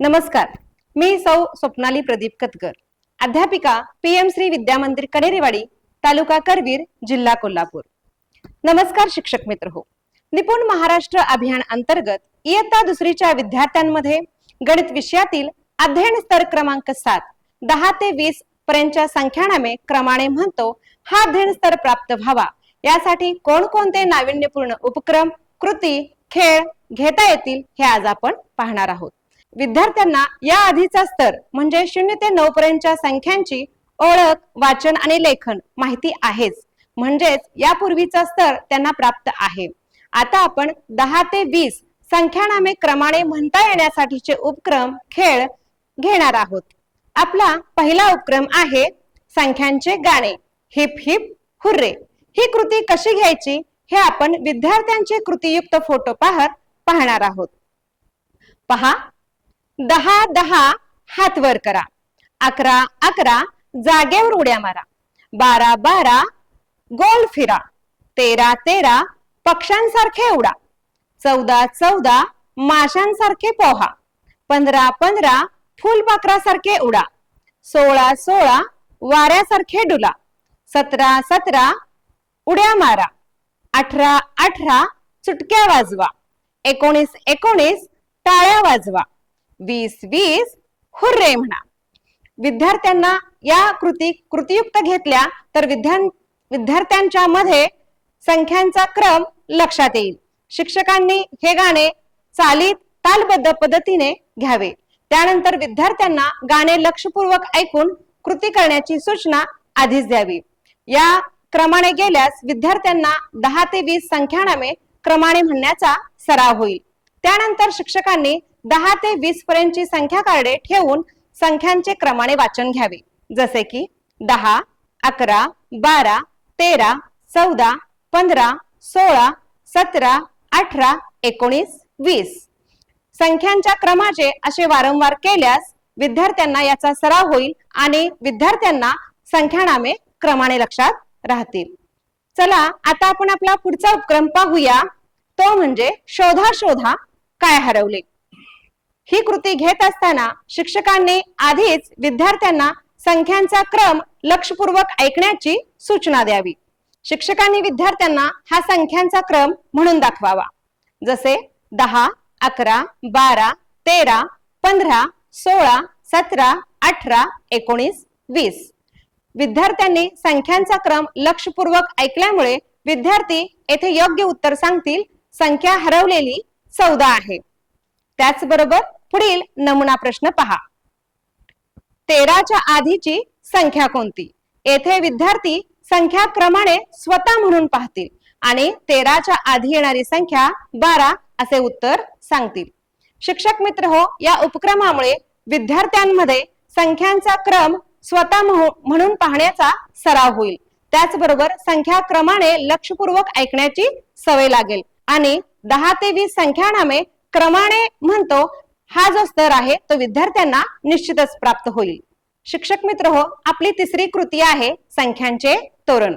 नमस्कार. मी सौ स्वप्नाली प्रदीप कतकर. अध्यापिका पी एम श्री विद्या मंदिर कनेरेवाडी तालुका करवीर जिल्हा कोल्हापूर. नमस्कार शिक्षक मित्र हो. निपुण महाराष्ट्र अभियान अंतर्गत इयत्ता दुसरीच्या विद्यार्थ्यांमध्ये गणित विषयातील अध्ययन स्तर क्रमांक सात दहा ते वीस पर्यंतच्या संख्यानामे क्रमाने म्हणतो हा अध्ययन स्तर प्राप्त व्हावा. यासाठी कोणकोणते नाविन्यपूर्ण उपक्रम कृती खेळ घेता येतील हे आज आपण पाहणार आहोत. विद्यार्थ्यांना या आधीचा स्तर म्हणजे शून्य ते नऊ पर्यंतच्या संख्यांची ओळख वाचन आणि लेखन माहिती आहेच. म्हणजेच यापूर्वीचा स्तर त्यांना प्राप्त आहे. आता आपण दहा ते वीस संख्यानामे क्रमाने म्हणता येण्यासाठीचे उपक्रम खेळ घेणार आहोत. आपला पहिला उपक्रम आहे संख्यांचे गाणे. Heap heap hurray. ही कृती कशी घ्यायची? हे आपण विद्यार्थ्यांचे कृतीयुक्त फोटो पाहत पाहणार आहोत. पहा. दहा दहा हात वर करा. अकरा अकरा जागेवर उड्या मारा. बारा बारा गोल फिरा. तेरा तेरा पक्ष्यांसारखे उडा. चौदा चौदा माशांसारखे पोहा. पंधरा पंधरा फुलपाखरासारखे उडा. सोळा सोळा वाऱ्यासारखे डुला. सतरा सतरा उड्या मारा. अठरा अठरा चुटक्या वाजवा. एकोणीस एकोणीस टाळ्या वाजवा. वीस वीस हुर्रे म्हणा. विद्यार्थ्यांना या कृती कृतीयुक्त घेतल्या तर विद्या विद्यार्थ्यांच्या मध्ये संख्यांचा क्रम लक्षात येईल. शिक्षकांनी हे गाणे चालीत तालबद्ध पद्धतीने घ्यावे. त्यानंतर विद्यार्थ्यांना गाणे लक्षपूर्वक ऐकून कृती करण्याची सूचना आधीच द्यावी. या क्रमाने गेल्यास विद्यार्थ्यांना दहा ते वीस संख्यानामे क्रमाने म्हणण्याचा सराव होईल. त्यानंतर शिक्षकांनी दहा ते वीस पर्यंतची संख्या कार्डे ठेवून संख्यांचे क्रमाने वाचन घ्यावे. जसे की दहा अकरा बारा तेरा चौदा पंधरा सोळा सतरा अठरा एकोणीस वीस. संख्यांच्या क्रमाचे असे वारंवार केल्यास विद्यार्थ्यांना याचा सराव होईल आणि विद्यार्थ्यांना संख्यानामे क्रमाने लक्षात राहतील. चला आता आपण आपला पुढचा उपक्रम पाहूया. तो म्हणजे शोधा शोधा काय हरवले? ही कृती घेत असताना शिक्षकांनी आधीच विद्यार्थ्यांना संख्यांचा क्रम लक्षपूर्वक ऐकण्याची सूचना द्यावी. शिक्षकांनी विद्यार्थ्यांना हा संख्यांचा क्रम म्हणून दाखवावा. जसे दहा अकरा बारा तेरा पंधरा सोळा सतरा अठरा एकोणीस वीस. विद्यार्थ्यांनी संख्यांचा क्रम लक्षपूर्वक ऐकल्यामुळे विद्यार्थी येथे योग्य उत्तर सांगतील संख्या हरवलेली चौदा आहे. त्याचबरोबर पुढील नमुना प्रश्न पहा. तेराच्या आधीची संख्या कोणती? येथे विद्यार्थी संख्या क्रमाने स्वतः म्हणून पाहतील आणि तेराच्या आधी येणारी संख्या बारा असे उत्तर सांगतील. शिक्षक मित्र हो या उपक्रमामुळे विद्यार्थ्यांमध्ये संख्यांचा क्रम स्वतः म्हणून पाहण्याचा सराव होईल. त्याचबरोबर संख्या क्रमाने लक्षपूर्वक ऐकण्याची सवय लागेल आणि दहा ते वीस संख्यानामे क्रमाने म्हणतो हा जो स्तर आहे तो विद्यार्थ्यांना निश्चितच प्राप्त होईल. शिक्षक मित्र हो आपली तिसरी कृती आहे संख्यांचे तोरण.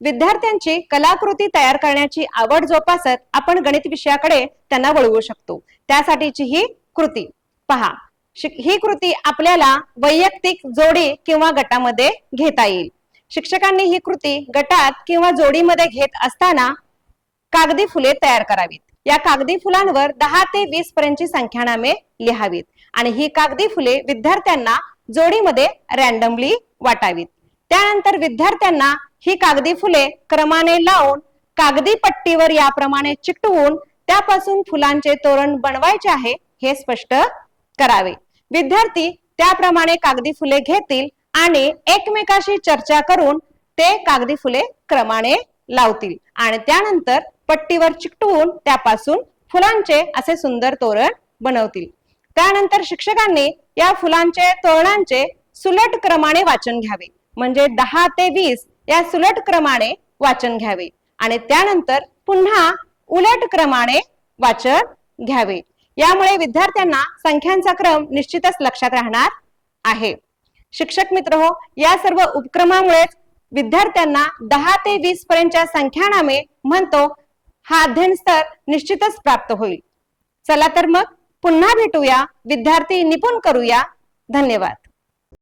विद्यार्थ्यांची कलाकृती तयार करण्याची आवड जोपासत आपण गणित विषयाकडे त्यांना वळवू शकतो. त्यासाठीची ही कृती. पहा ही कृती आपल्याला वैयक्तिक जोडी किंवा गटामध्ये घेता येईल. शिक्षकांनी ही कृती गटात किंवा जोडीमध्ये घेत असताना कागदी फुले तयार करावीत. या कागदी फुलांवर दहा ते वीस पर्यंतची संख्यानामे लिहावीत. आणि ही कागदी फुले विद्यार्थ्यांना जोडीमध्ये रॅन्डमली वाटावीत. त्यानंतर विद्यार्थ्यांना ही कागदी फुले क्रमाने लावून कागदी पट्टीवर याप्रमाणे चिकटवून त्यापासून फुलांचे तोरण बनवायचे आहे हे स्पष्ट करावे. विद्यार्थी त्याप्रमाणे कागदी फुले घेतील आणि एकमेकाशी चर्चा करून ते कागदी फुले क्रमाने लावतील. आणि त्यानंतर पट्टीवर चिकटवून त्यापासून फुलांचे असे सुंदर तोरण बनवतील. त्यानंतर शिक्षकांनी या फुलांचे तोरणांचे सुलट क्रमाने वाचन घ्यावे. म्हणजे दहा ते वीस या सुलट क्रमाने वाचन घ्यावे. आणि त्यानंतर पुन्हा उलट क्रमाने वाचन घ्यावे. यामुळे विद्यार्थ्यांना संख्यांचा क्रम निश्चितच लक्षात राहणार आहे. शिक्षक मित्र हो या सर्व उपक्रमामुळेच विद्यार्थ्यांना दहा ते वीस पर्यंतच्या संख्यानामे म्हणतो हा अध्ययन स्तर निश्चितच प्राप्त होईल. चला तर मग पुन्हा भेटूया. विद्यार्थी निपुण करूया. धन्यवाद.